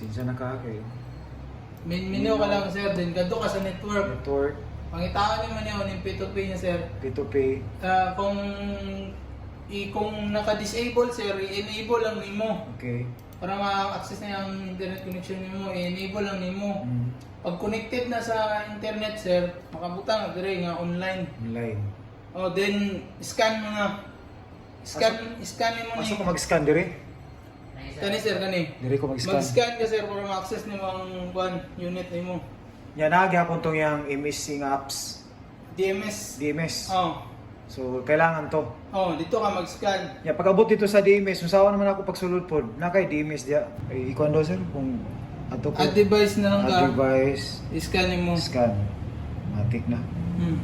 Sinsa na ka kay Main menu ka lang sir, then kadto ka sa network. network, Pangitaan ni man yun, yung P2P niya sir. P2P, Ah, kung i kung naka-disable sir, i-enable lang nimo okay. para ma-access na yung internet connection nimo, i-enable lang nimo. Mm, Pag connected na sa internet sir, makabutang dire nga online. online. Oh, then scan mo na. Scan, scan mo Pasok ko na. mag-scan dire. Kani sir, kani. Dire ko mag-scan. Mag-scan ka sir para ma-access nimo ang kwan unit nimo. Yan na gyapon tong yang MSC nga apps, DMS. DMS. Oh. So kailangan to. Oh, dito ka mag-scan. Ya pag-abot dito sa DMS, musawa naman ako pagsulod pod. Na kay DMS dia. Ay ikuan daw sir kung ato ko. Add device na lang ka. Add device, I-scan mo. scan. Matik na. Hmm.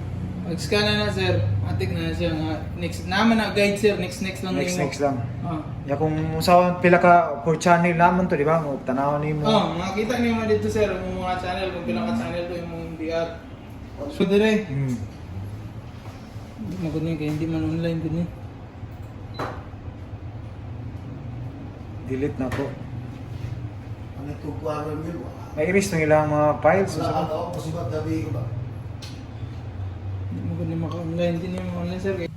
Pag-scan na na sir, atik na na siya nga. Next, naman na guide sir, next next lang Next nimo. next lang. Oh. Ya kung musawa pila ka per channel naman to, di ba? Mo tanaw nimo. Oh, makita niyo mo dito sir, yung mga channel, kung pilang ka channel to, yung mga VR. So dire, Hmm. hindi mo ganyan, kaya hindi man online ganyan. Delete na po. Ang nagkukuhanan yun, wala. May iris ng ilang mga files. Wala ka daw, kasi ba't gabi ko ba? Mo ganyan maka-online, hindi niyo online sir. Kaya...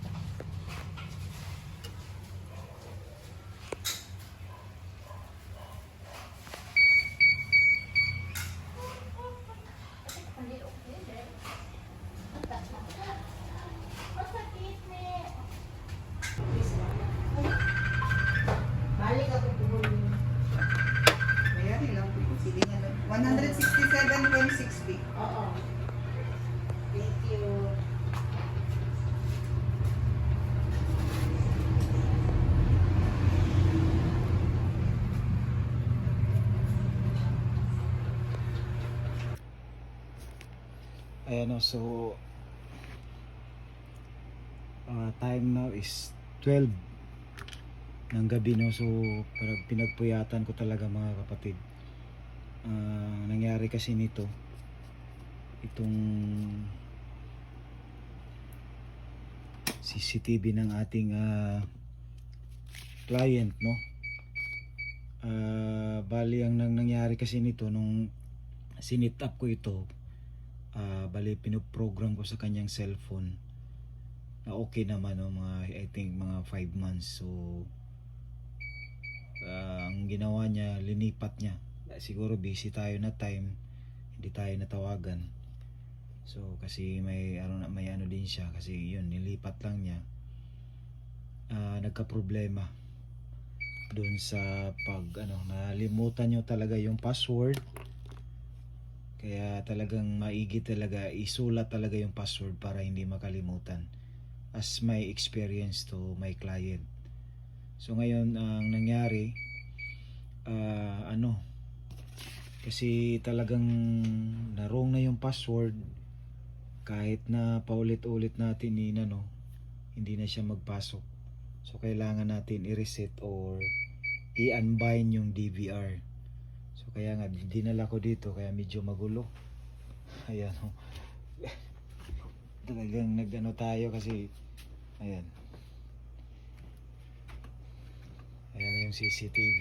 Balik ako po. Ayan, ilang po. Sige nga lang. 167.60. Oo. Thank you. Ayan o, so uh, time now is 12 ng gabi no? So parang pinagpuyatan ko talaga mga kapatid. Ah, nangyari kasi nito itong CCTV ng ating ah, client no? Ah, bali ang nang nangyari kasi nito nung sinit up ko ito ah bali pinoprogram ko sa kanyang cellphone na okay naman no? Mga I think mga 5 months. So ah, ang ginawa niya linipat niya. Siguro busy tayo na time hindi tayo natawagan. So kasi may ano may ano din siya kasi yun nilipat lang niya. Ah nagka problema doon sa pag ano nalimutan nyo talaga yung password kaya talagang maigi talaga isulat talaga yung password para hindi makalimutan as my experience to my client. So ngayon ang nangyari ah, ano kasi talagang narong na yung password kahit na paulit-ulit natin ni ano hindi na siya magpasok. So kailangan natin i-reset or i-unbind yung DVR. Kaya nga dinala ko dito kaya medyo magulo. Ayan oh. Talagang nagano tayo kasi ayan. Ayan na yung CCTV.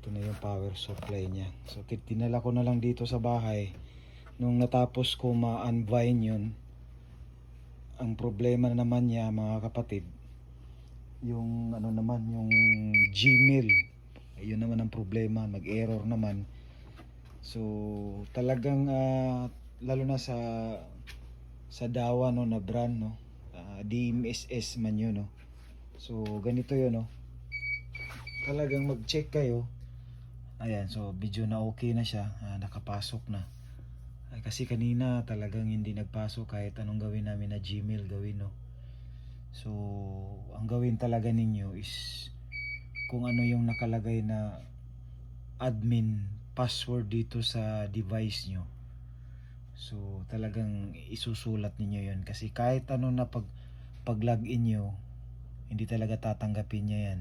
Ito na yung power supply niya. So dinala ko na lang dito sa bahay. Nung natapos ko ma-unbind yun, ang problema naman niya mga kapatid, yung ano naman, yung Gmail yun naman ang problema nag-error naman. So talagang ah, lalo na sa sa Dawa no na brand no? Ah, DMSS man yun no? So ganito yun no? Talagang mag-check kayo. Ayan so video na okay na siya. Ah, nakapasok na. Ay, kasi kanina talagang hindi nagpasok kahit anong gawin namin na Gmail gawin no? So ang gawin talaga ninyo is kung ano yung nakalagay na admin password dito sa device nyo. So talagang isusulat ninyo yon kasi kahit ano na pag pag login nyo, hindi talaga tatanggapin niya yan.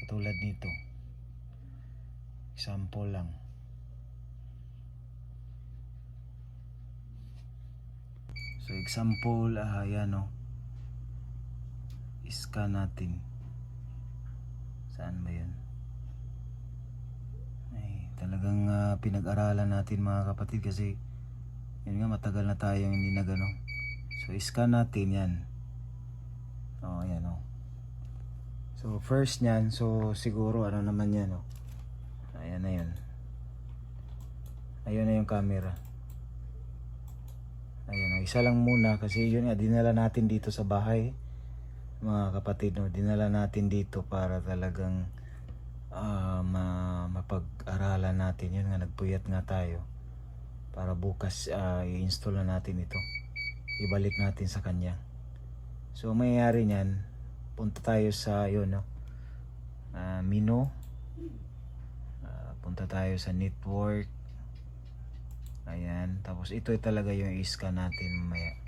Katulad nito. Example lang. So example, ah, yan o. Scan natin. Saan ba yun? talagang ah, pinag-aralan natin mga kapatid kasi yun nga matagal na tayong hindi nagano. So scan natin yan. Oh, ayan oh. So first niyan, so siguro ano naman yan oh. Ayan na yun. Ayun na yung camera. Ayan, oh, isa lang muna kasi yun nga dinala natin dito sa bahay. Mga kapatid, no, dinala natin dito para talagang ah, ma mapag-aralan natin yun nga nagpuyat nga tayo para bukas ah, i-install na natin ito. Ibalik natin sa kanya. So ang mangyayari niyan punta tayo sa yun no Ah, Mino. Ah, punta tayo sa network. Ayan. Tapos ito talaga yung i-scan natin mamaya.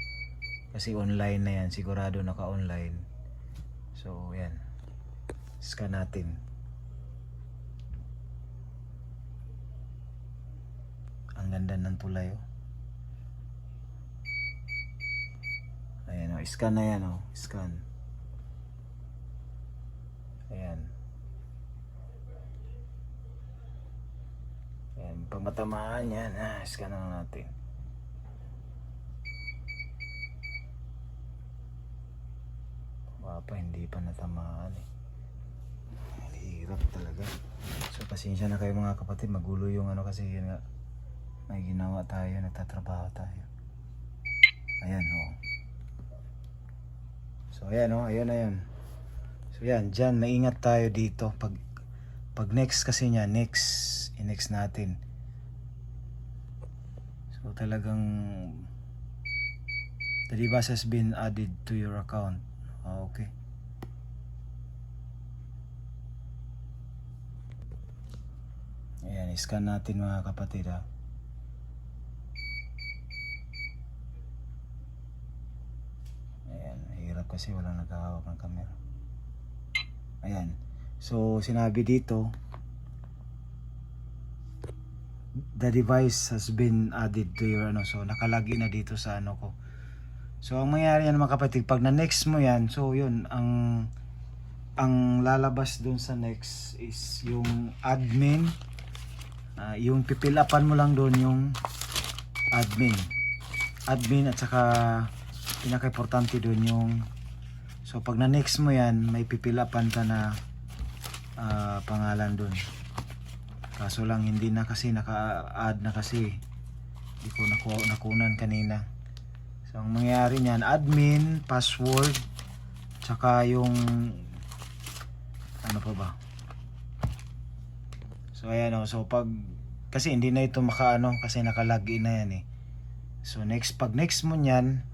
Kasi online na yan. Sigurado naka-online so yan scan natin Ang ganda ng tulay oh. Ayan oh, scan na yan oh, scan. Ayan. Ayan, pag matamaan yan, ah, scan na natin. Pa, hindi pa natamaan eh. Hirap talaga. So, pasensya na kayo mga kapatid, magulo yung ano kasi yun nga, may ginawa tayo, nagtatrabaho tayo. Ayan, oh. So, ayan, oh. Ayan na yun. So, yan. Dyan, maingat tayo dito. Pag, pag next kasi niya, next, i-next natin. So, talagang, the device has been added to your account. Ah, okay. Ayan, scan natin mga kapatid ha. Ayan, hirap kasi wala nagkahawak ng camera. Ayan. So, sinabi dito, the device has been added to your ano. So, nakalagin na dito sa ano ko. So, ang mangyayari yan mga kapatid, pag na-next mo yan, so yun, ang ang lalabas dun sa next is yung admin. Ah, yung pipilapan mo lang doon yung admin. Admin at saka pinaka-importante doon yung so pag na next mo yan may pipilapan ka na ah, pangalan doon kaso lang hindi na kasi naka-add na kasi. Hindi ko naku nakunan kanina so ang mangyayari niyan admin password tsaka yung ano pa ba So ayan o, so pag kasi hindi na ito makaano kasi nakalagin na yan eh. So next pag next mo niyan,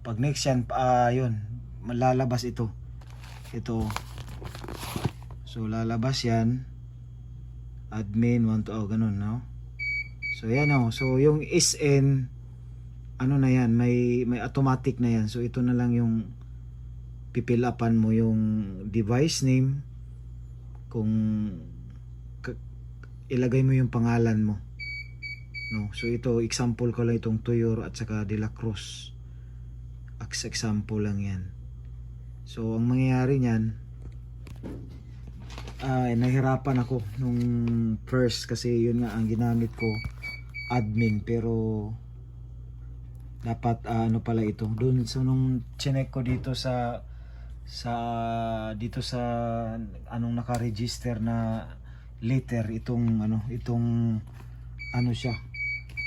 pag next yan ah yun, malalabas ito. Ito. So lalabas yan. Admin 1 to oh, ganun no. So yan o, so yung SN ano na yan, may may automatic na yan. So ito na lang yung pipilapan mo yung device name kung ilagay mo yung pangalan mo. No, so ito example ko lang itong Toyor at saka De La Cruz. As example lang 'yan. So ang mangyayari niyan ay nahirapan ako nung first kasi yun nga ang ginamit ko admin pero dapat ah, ano pala ito? Doon so nung chinek ko dito sa sa dito sa anong naka-register na letter itong ano itong ano siya?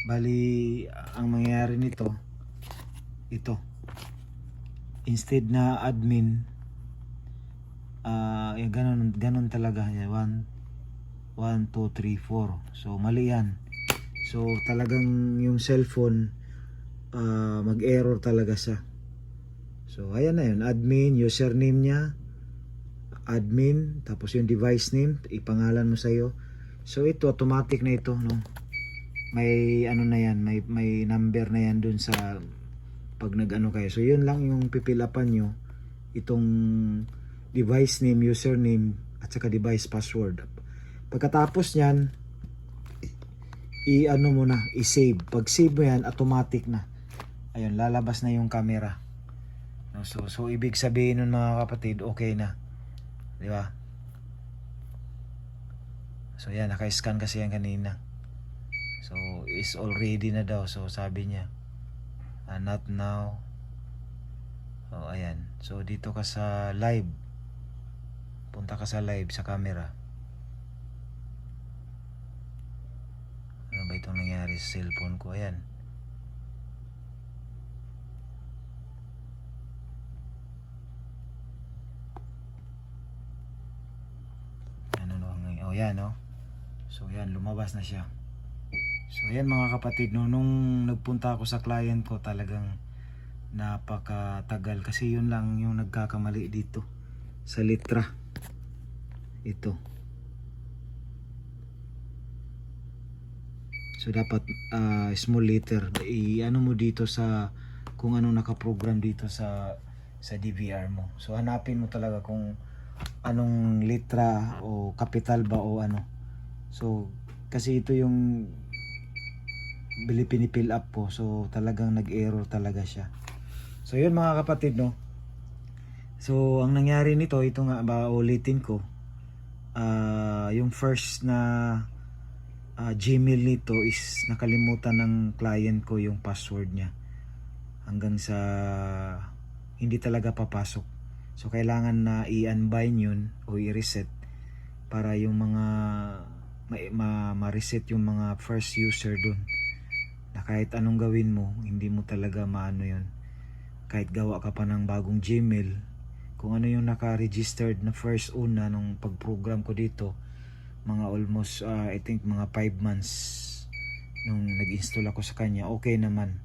Bali ang mangyayari nito ito. Instead na admin ah yung ganun ganun talaga. Yan 1 1 2 3 4 so mali yan. So talagang yung cellphone ah, mag-error talaga siya So, ayan na yun. Admin, username niya. Admin, tapos yung device name, ipangalan mo sa'yo. So, ito, automatic na ito, no? May, ano na yan, may, may number na yan dun sa pag nag-ano kayo. So, yun lang yung pipilapan nyo. Itong device name, username, at saka device password. Pagkatapos niyan, i-ano mo na, i-save. Pag save mo yan, automatic na. Ayun, lalabas na yung camera. So, so ibig sabihin nun mga kapatid, okay na. Di ba? So yan, naka-scan kasi yan kanina. So is already na daw. So sabi niya, ah, not now. So ayan. So dito ka sa live. Punta ka sa live sa camera. Ano ba itong nangyari sa cellphone ko? Ayan. Ano no? ang- Oh yan no. So yan, lumabas na siya. So yan mga kapatid, no, nung nagpunta ako sa client ko talagang napakatagal kasi yun lang yung nagkakamali dito sa litra. Ito. So dapat ah, small letter. I-ano mo dito sa kung ano nakaprogram dito sa sa DVR mo. So hanapin mo talaga kung anong litra o capital ba o ano. So kasi ito yung pinipill up po. So talagang nag-error talaga siya. So yun mga kapatid no. So ang nangyari nito, ito nga ba ulitin ko. ah yung first na ah, Gmail nito is nakalimutan ng client ko yung password niya. Hanggang sa hindi talaga papasok. So kailangan na i-unbind yun o i-reset para yung mga ma- ma- ma-reset yung mga first user dun na kahit anong gawin mo, hindi mo talaga maano yun. Kahit gawa ka pa ng bagong Gmail, kung ano yung naka-registered na first una nung pag-program ko dito, mga almost, uh, I think mga 5 months nung nag-install ako sa kanya, okay naman.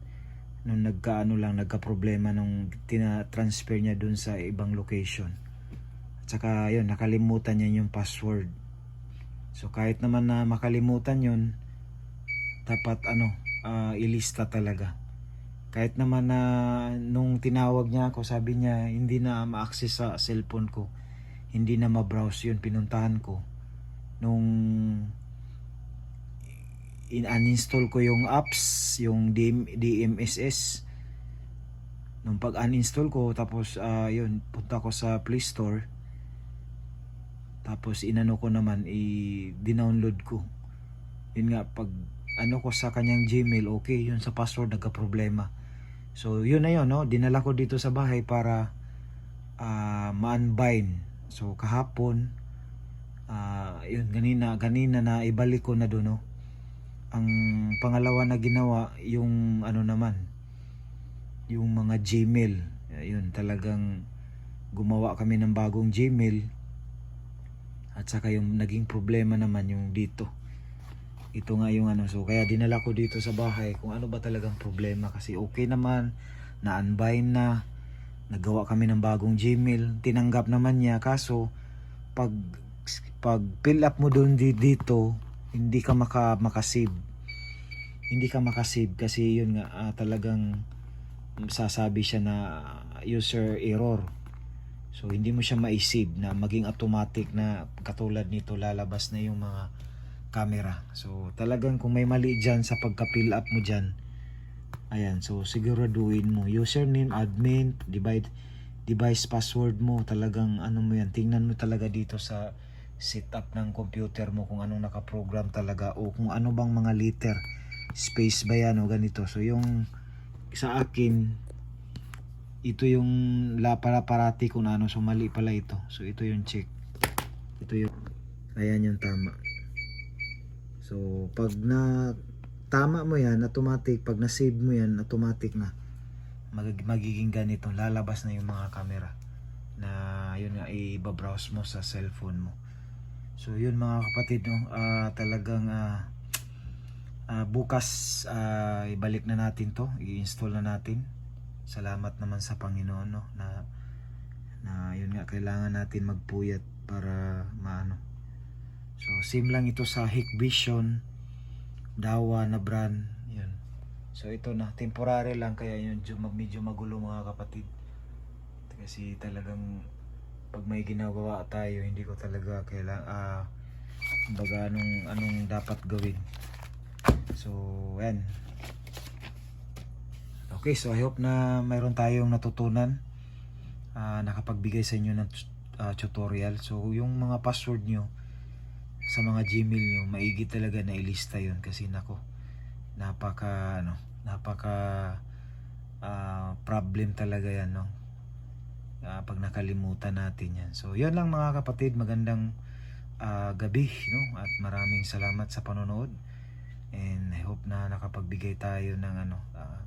Nung nagkaano lang, nagka-problema nung tina-transfer niya dun sa ibang location. At saka yun, nakalimutan niya yung password. So kahit naman na makalimutan yun, dapat ano, ah, ilista talaga. Kahit naman na nung tinawag niya ako, sabi niya hindi na ma-access sa cellphone ko. Hindi na ma-browse yun, pinuntahan ko. Nung in-uninstall ko yung apps, yung DM, DMSS. Nung pag-uninstall ko, tapos ah, yun, punta ko sa Play Store. Tapos inano ko naman, i-download ko. Yun nga, pag ano ko sa kanyang Gmail, okay, yun sa password nagka-problema. So, yun na yun, no? Dinala ko dito sa bahay para ah, ma-unbind. So, kahapon, ah, yun, ganina, ganina na ibalik ko na doon, no? Ang pangalawa na ginawa, yung ano naman, yung mga Gmail. Yun, talagang gumawa kami ng bagong Gmail. At saka yung naging problema naman yung dito. Ito nga yung ano. So kaya dinala ko dito sa bahay kung ano ba talagang problema. Kasi okay naman. Na-unbind na. Nagawa kami ng bagong Gmail. Tinanggap naman niya. Kaso pag pag fill up mo doon di- dito, hindi ka maka, makasave. Hindi ka makasave kasi yun nga ah, talagang sasabi siya na user error. So hindi mo siya ma-save na maging automatic na katulad nito lalabas na yung mga camera. So talagang kung may mali dyan sa pagka-fill up mo dyan, ayan, so siguraduhin mo. Username, admin, device password mo, talagang ano mo yan, tingnan mo talaga dito sa setup ng computer mo kung anong nakaprogram talaga o kung ano bang mga liter, space ba yan o ganito. So yung sa akin, ito yung la para parati kung ano. So mali pala ito. So ito yung check. Ito yung ayan yung tama. So pag na tama mo yan automatic. Pag na save mo yan automatic na. Mag, magiging ganito. Lalabas na yung mga camera na yun nga i-browse mo sa cellphone mo so yun mga kapatid no? Ah, talagang ah, ah, bukas ah, ibalik na natin to. I-install na natin. Salamat naman sa Panginoon no? Na na yun nga kailangan natin magpuyat para maano. So same lang ito sa Hikvision Dawa na brand yun. So ito na temporary lang kaya yun medyo magulo mga kapatid. Kasi talagang pag may ginagawa tayo hindi ko talaga kailangan ah baga anong anong dapat gawin so yan Okay, so I hope na mayroon tayong natutunan. Ah, nakapagbigay sa inyo ng ah, tutorial. So, yung mga password nyo sa mga Gmail nyo, maigi talaga na ilista yon kasi nako, napaka ano, napaka ah, problem talaga yan no. Ah, pag nakalimutan natin yan. So, yun lang mga kapatid, magandang ah, gabi no at maraming salamat sa panonood. And I hope na nakapagbigay tayo ng ano ah,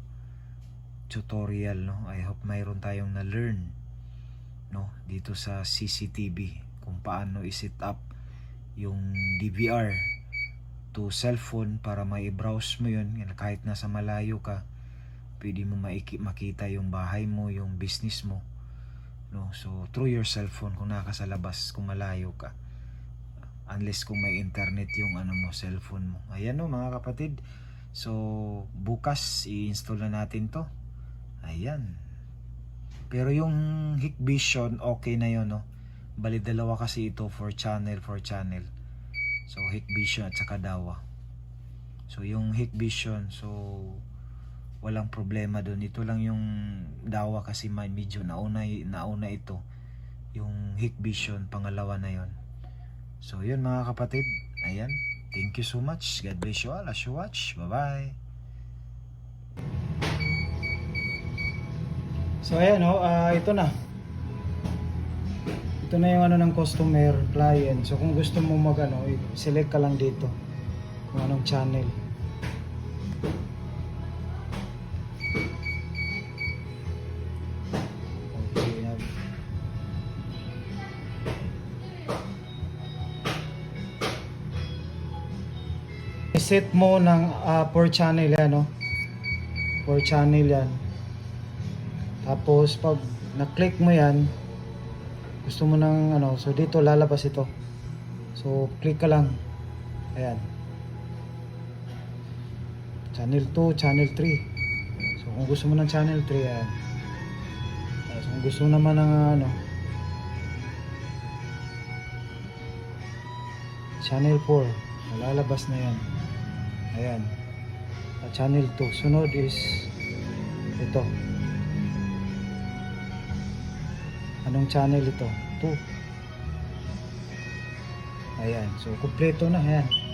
tutorial no. I hope mayroon tayong na learn no dito sa CCTV kung paano i-set up yung DVR to cellphone para mai-browse mo yun kahit nasa malayo ka pwede mo makita yung bahay mo yung business mo no? So through your cellphone kung naka sa labas kung malayo ka unless kung may internet yung ano mo cellphone mo. Ayan no mga kapatid. So bukas i-install na natin to. Ayan. Pero yung Hikvision okay na yun no? Bali dalawa kasi ito for channel for channel. So Hikvision at saka Dawa. So yung Hikvision so walang problema doon ito lang yung Dawa kasi medyo nauna nauna ito. Yung Hikvision pangalawa na yon so yun mga kapatid. Ayan. Thank you so much. God bless you all. As you watch. Bye bye So ayan oh, ah, ito na. Ito na yung ano ng customer, client. So kung gusto mo mag ano, select ka lang dito kung anong channel. Set mo ng ah, per channel yan, no? Per channel yan. Tapos pag na-click mo yan, gusto mo ng ano, so dito lalabas ito. So click ka lang. Ayan. Channel 2, channel 3. Kung gusto mo ng channel 3, ayan. Ayan, So kung gusto naman ng ano, channel 4, lalabas na yan. Ayan. At channel 2, sunod is ito. Anong channel ito? 2. Ayan. So, kumpleto na. Ayan.